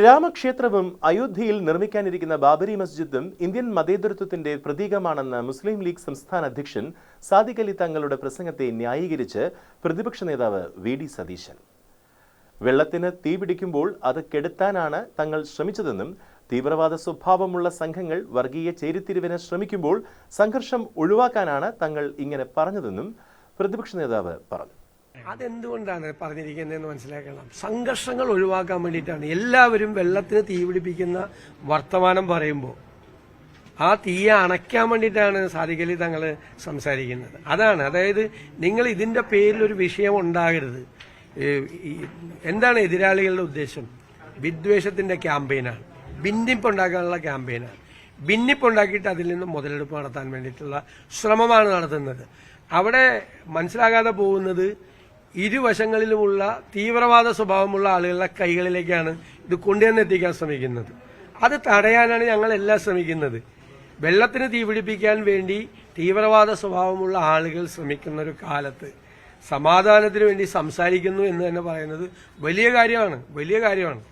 രാമക്ഷേത്രവും അയോധ്യയിൽ നിർമ്മിക്കാനിരിക്കുന്ന ബാബരി മസ്ജിദും ഇന്ത്യൻ മതേതരത്വത്തിന്റെ പ്രതീകമാണെന്ന് മുസ്ലിം ലീഗ് സംസ്ഥാന അധ്യക്ഷൻ സാദിഖ് അലി തങ്ങളുടെ പ്രസംഗത്തെ ന്യായീകരിച്ച് പ്രതിപക്ഷ നേതാവ് വി ഡി സതീശൻ. വെള്ളത്തിന് തീപിടിക്കുമ്പോൾ അത് കെടുത്താനാണ് തങ്ങൾ ശ്രമിച്ചതെന്നും തീവ്രവാദ സ്വഭാവമുള്ള സംഘങ്ങൾ വർഗീയ ചേരിത്തിരിവിന് ശ്രമിക്കുമ്പോൾ സംഘർഷം ഒഴിവാക്കാനാണ് തങ്ങൾ ഇങ്ങനെ പറഞ്ഞതെന്നും പ്രതിപക്ഷ നേതാവ് പറഞ്ഞു. അതെന്തുകൊണ്ടാണ് പറഞ്ഞിരിക്കുന്നതെന്ന് മനസ്സിലാക്കണം. സംഘർഷങ്ങൾ ഒഴിവാക്കാൻ വേണ്ടിയിട്ടാണ്. എല്ലാവരും വെള്ളത്തിന് തീപിടിപ്പിക്കുന്ന വർത്തമാനം പറയുമ്പോൾ ആ തീയെ അണയ്ക്കാൻ വേണ്ടിയിട്ടാണ് സാധിക്കലി തങ്ങൾ സംസാരിക്കുന്നത്. അതാണ്. അതായത് നിങ്ങൾ ഇതിന്റെ പേരിൽ ഒരു വിഷയം ഉണ്ടാകരുത്. എന്താണ് എതിരാളികളുടെ ഉദ്ദേശം? വിദ്വേഷത്തിന്റെ ക്യാമ്പയിനാണ്. ഭിന്നിപ്പ് ഉണ്ടാക്കാനുള്ള ക്യാമ്പയിനാണ്. ഭിന്നിപ്പ് ഉണ്ടാക്കിയിട്ട് അതിൽ നിന്ന് മുതലെടുപ്പ് നടത്താൻ വേണ്ടിയിട്ടുള്ള ശ്രമമാണ് നടത്തുന്നത്. അവിടെ മനസ്സിലാകാതെ പോകുന്നത് ഇരുവശങ്ങളിലുമുള്ള തീവ്രവാദ സ്വഭാവമുള്ള ആളുകളുടെ കൈകളിലേക്കാണ് ഇത് കൊണ്ടുവന്നെത്തിക്കാൻ ശ്രമിക്കുന്നത്. അത് തടയാനാണ് ഞങ്ങൾ എല്ലാം ശ്രമിക്കുന്നത്. വെള്ളത്തിന് തീപിടിപ്പിക്കാൻ വേണ്ടി തീവ്രവാദ സ്വഭാവമുള്ള ആളുകൾ ശ്രമിക്കുന്ന ഒരു കാലത്ത് സമാധാനത്തിന് വേണ്ടി സംസാരിക്കുന്നു എന്ന് തന്നെ പറയുന്നത് വലിയ കാര്യമാണ് വലിയ കാര്യമാണ്.